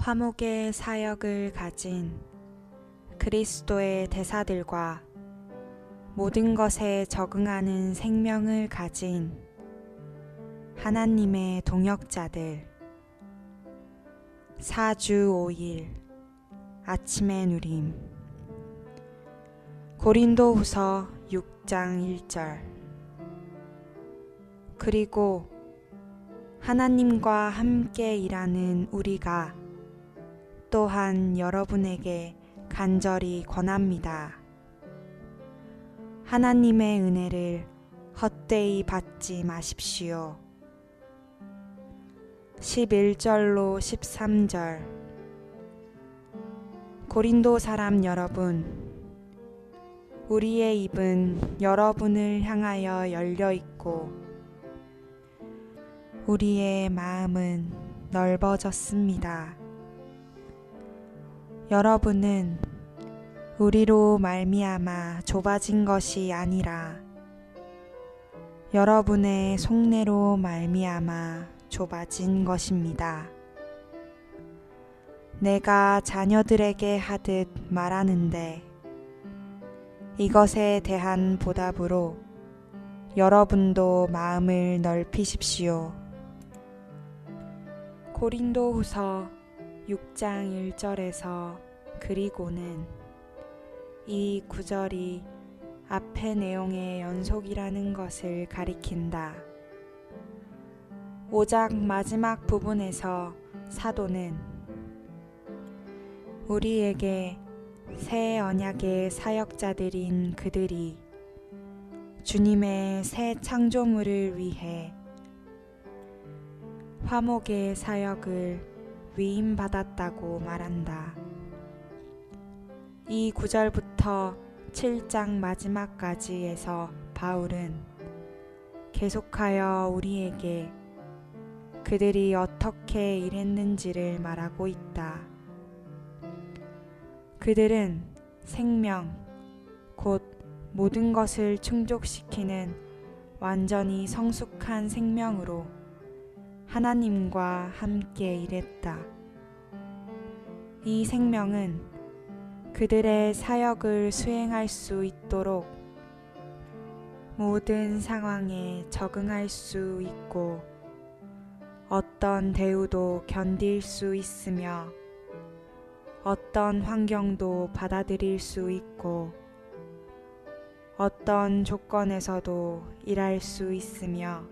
화목의 사역을 가진 그리스도의 대사들과 모든 것에 적응하는 생명을 가진 하나님의 동역자들. 4주 5일 아침의 누림. 고린도 후서 6장 1절. 그리고 하나님과 함께 일하는 우리가 또한 여러분에게 간절히 권합니다. 하나님의 은혜를 헛되이 받지 마십시오. 11절로 13절 고린도 사람 여러분, 우리의 입은 여러분을 향하여 열려 있고, 우리의 마음은 넓어졌습니다. 여러분은 우리로 말미암아 좁아진 것이 아니라 여러분의 속내로 말미암아 좁아진 것입니다. 내가 자녀들에게 하듯 말하는데 이것에 대한 보답으로 여러분도 마음을 넓히십시오. 고린도 후서 6장 1절에서 그리고는 이 구절이 앞의 내용의 연속이라는 것을 가리킨다. 오작 마지막 부분에서 사도는 우리에게 새 언약의 사역자들인 그들이 주님의 새 창조물을 위해 화목의 사역을 위임받았다고 말한다. 이 구절부터 7장 마지막까지에서 바울은 계속하여 우리에게 그들이 어떻게 일했는지를 말하고 있다. 그들은 생명, 곧 모든 것을 충족시키는 완전히 성숙한 생명으로 하나님과 함께 일했다. 이 생명은 그들의 사역을 수행할 수 있도록 모든 상황에 적응할 수 있고 어떤 대우도 견딜 수 있으며 어떤 환경도 받아들일 수 있고 어떤 조건에서도 일할 수 있으며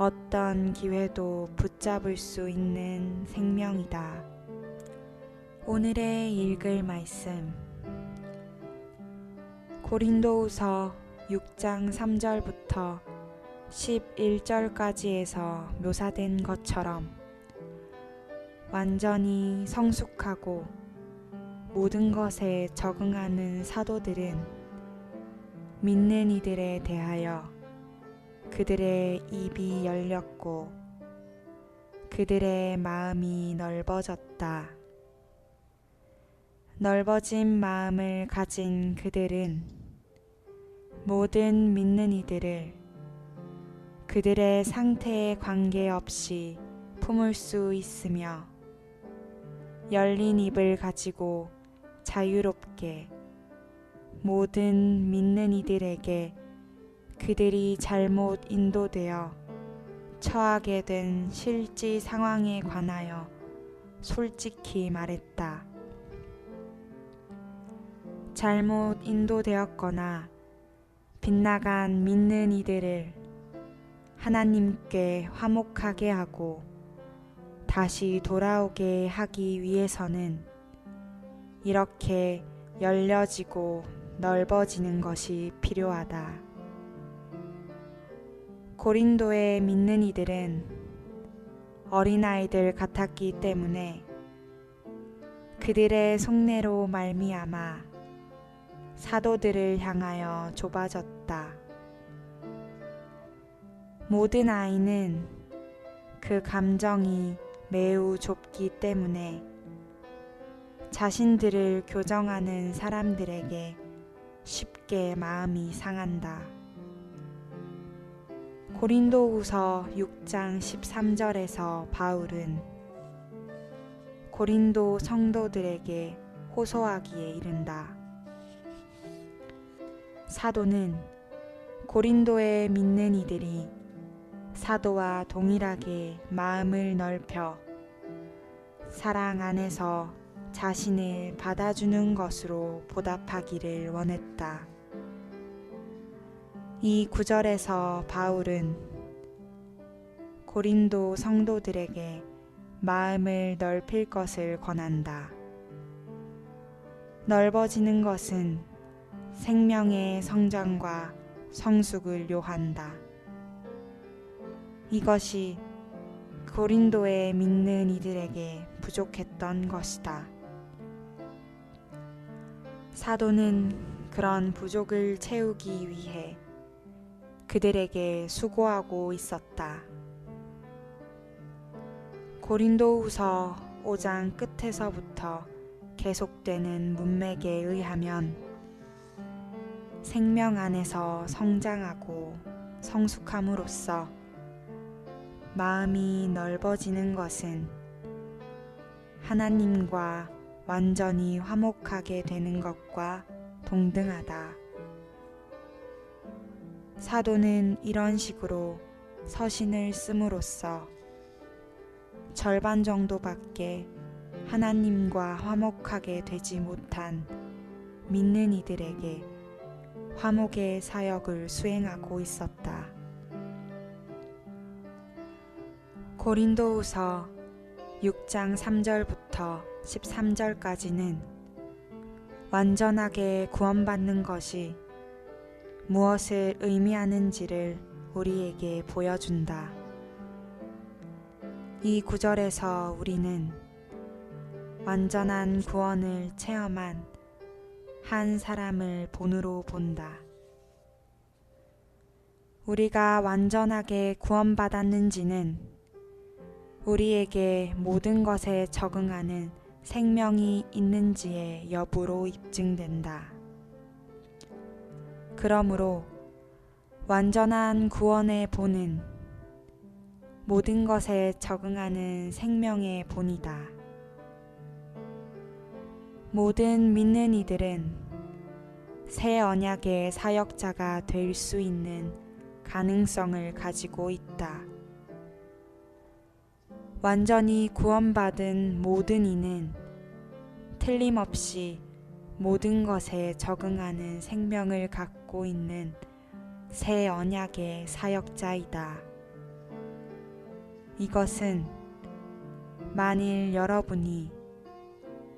어떤 기회도 붙잡을 수 있는 생명이다. 오늘의 읽을 말씀 고린도후서 6장 3절부터 11절까지에서 묘사된 것처럼 완전히 성숙하고 모든 것에 적응하는 사도들은 믿는 이들에 대하여 그들의 입이 열렸고 그들의 마음이 넓어졌다. 넓어진 마음을 가진 그들은 모든 믿는 이들을 그들의 상태에 관계없이 품을 수 있으며 열린 입을 가지고 자유롭게 모든 믿는 이들에게 그들이 잘못 인도되어 처하게 된 실지 상황에 관하여 솔직히 말했다. 잘못 인도되었거나 빗나간 믿는 이들을 하나님께 화목하게 하고 다시 돌아오게 하기 위해서는 이렇게 열려지고 넓어지는 것이 필요하다. 고린도의 믿는 이들은 어린아이들 같았기 때문에 그들의 속내로 말미암아 사도들을 향하여 좁아졌다. 모든 아이는 그 감정이 매우 좁기 때문에 자신들을 교정하는 사람들에게 쉽게 마음이 상한다. 고린도후서 6장 13절에서 바울은 고린도 성도들에게 호소하기에 이른다. 사도는 고린도에 믿는 이들이 사도와 동일하게 마음을 넓혀 사랑 안에서 자신을 받아주는 것으로 보답하기를 원했다. 이 구절에서 바울은 고린도 성도들에게 마음을 넓힐 것을 권한다. 넓어지는 것은 생명의 성장과 성숙을 요한다. 이것이 고린도에 믿는 이들에게 부족했던 것이다. 사도는 그런 부족을 채우기 위해 그들에게 수고하고 있었다. 고린도후서 5장 끝에서부터 계속되는 문맥에 의하면 생명 안에서 성장하고 성숙함으로써 마음이 넓어지는 것은 하나님과 완전히 화목하게 되는 것과 동등하다. 사도는 이런 식으로 서신을 씀으로써 절반 정도밖에 하나님과 화목하게 되지 못한 믿는 이들에게 화목의 사역을 수행하고 있었다. 고린도후서 6장 3절부터 13절까지는 완전하게 구원받는 것이 무엇을 의미하는지를 우리에게 보여준다. 이 구절에서 우리는 완전한 구원을 체험한 한 사람을 본으로 본다. 우리가 완전하게 구원받았는지는 우리에게 모든 것에 적응하는 생명이 있는지의 여부로 입증된다. 그러므로 완전한 구원의 본은 모든 것에 적응하는 생명의 본이다. 모든 믿는 이들은 새 언약의 사역자가 될 수 있는 가능성을 가지고 있다. 완전히 구원받은 모든 이는 틀림없이 모든 것에 적응하는 생명을 갖고 있는 새 언약의 사역자이다. 이것은 만일 여러분이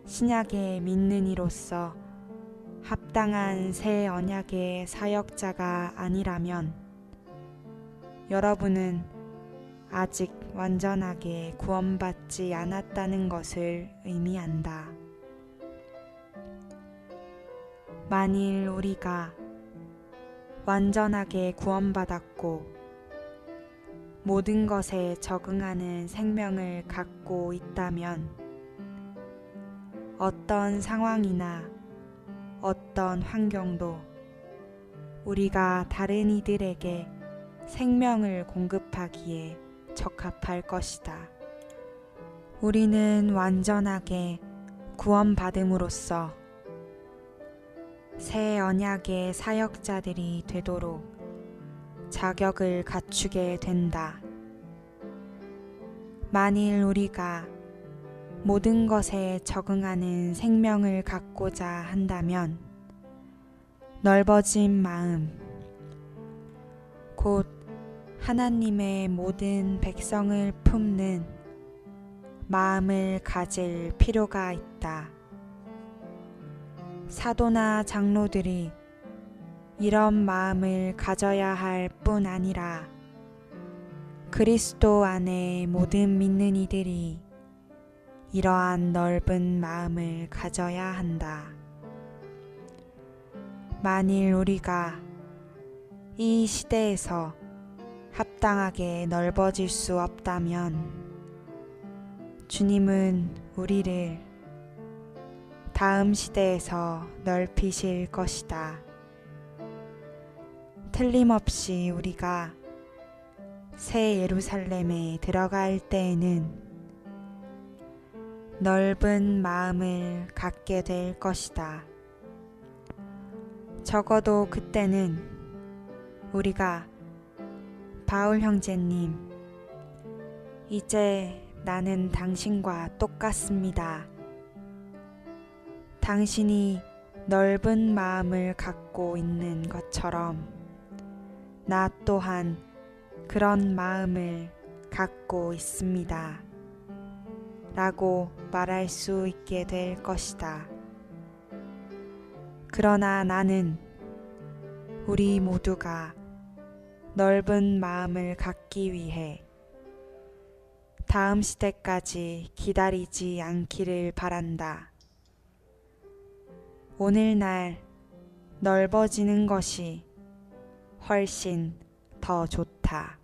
신약의 믿는 이로서 합당한 새 언약의 사역자가 아니라면 여러분은 아직 완전하게 구원받지 않았다는 것을 의미한다. 만일 우리가 완전하게 구원받았고 모든 것에 적응하는 생명을 갖고 있다면 어떤 상황이나 어떤 환경도 우리가 다른 이들에게 생명을 공급하기에 적합할 것이다. 우리는 완전하게 구원받음으로써 새 언약의 사역자들이 되도록 자격을 갖추게 된다. 만일 우리가 모든 것에 적응하는 생명을 갖고자 한다면 넓어진 마음, 곧 하나님의 모든 백성을 품는 마음을 가질 필요가 있다. 사도나 장로들이 이런 마음을 가져야 할 뿐 아니라 그리스도 안에 모든 믿는 이들이 이러한 넓은 마음을 가져야 한다. 만일 우리가 이 시대에서 합당하게 넓어질 수 없다면 주님은 우리를 다음 시대에서 넓히실 것이다. 틀림없이 우리가 새 예루살렘에 들어갈 때에는 넓은 마음을 갖게 될 것이다. 적어도 그때는 우리가 바울 형제님, 이제 나는 당신과 똑같습니다. 당신이 넓은 마음을 갖고 있는 것처럼 나 또한 그런 마음을 갖고 있습니다. 라고 말할 수 있게 될 것이다. 그러나 나는 우리 모두가 넓은 마음을 갖기 위해 다음 시대까지 기다리지 않기를 바란다. 오늘날 넓어지는 것이 훨씬 더 좋다.